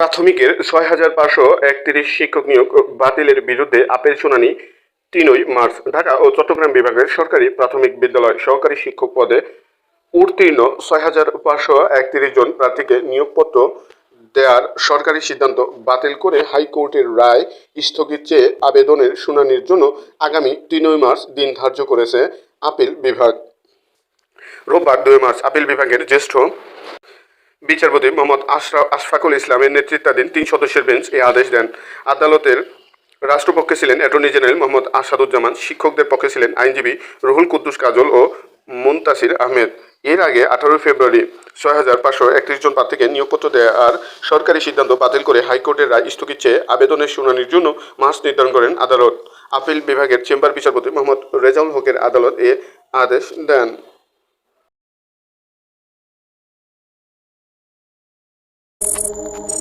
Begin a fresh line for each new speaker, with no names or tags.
প্রাথমিকের ছয় হাজার পাঁচশো একত্রিশ শিক্ষক নিয়োগ বাতিলের বিরুদ্ধে আপিল শুনানি তিনই মার্চ। ঢাকা ও চট্টগ্রাম বিভাগের সরকারি প্রাথমিক বিদ্যালয় সহকারী শিক্ষক পদে উত্তীর্ণ ছয় হাজার পাঁচশো একত্রিশ জন প্রার্থীকে নিয়োগপত্র দেওয়ার সরকারি সিদ্ধান্ত বাতিল করে হাইকোর্টের রায় স্থগিত চেয়ে আবেদনের শুনানির জন্য আগামী তিনই মার্চ দিন ধার্য করেছে আপিল বিভাগ। রোববার দুই মার্চ আপিল বিভাগের জ্যেষ্ঠ বিচারপতি মোহাম্মদ আশরাফ আশফাকুল ইসলামের নেতৃত্বাধীন তিন সদস্যের বেঞ্চ এই আদেশ দেন। আদালতের রাষ্ট্রপক্ষে ছিলেন অ্যাটর্নি জেনারেল মোহাম্মদ আসাদুজ্জামান, শিক্ষকদের পক্ষে ছিলেন আইনজীবী রুহুল কুদ্দুস কাজল ও মুনতাসির আহমেদ। এর আগে আঠারোই ফেব্রুয়ারি ছয় হাজার পাঁচশো একত্রিশ জন প্রার্থীকে নিয়োগপত্র দেওয়ার সরকারি সিদ্ধান্ত বাতিল করে হাইকোর্টের রায় স্থগিত চেয়ে আবেদনের শুনানির জন্য মাস নির্ধারণ করেন আদালত। আপিল বিভাগের চেম্বার বিচারপতি মোহাম্মদ রেজাউল হকের আদালত এ আদেশ দেন। Thank you.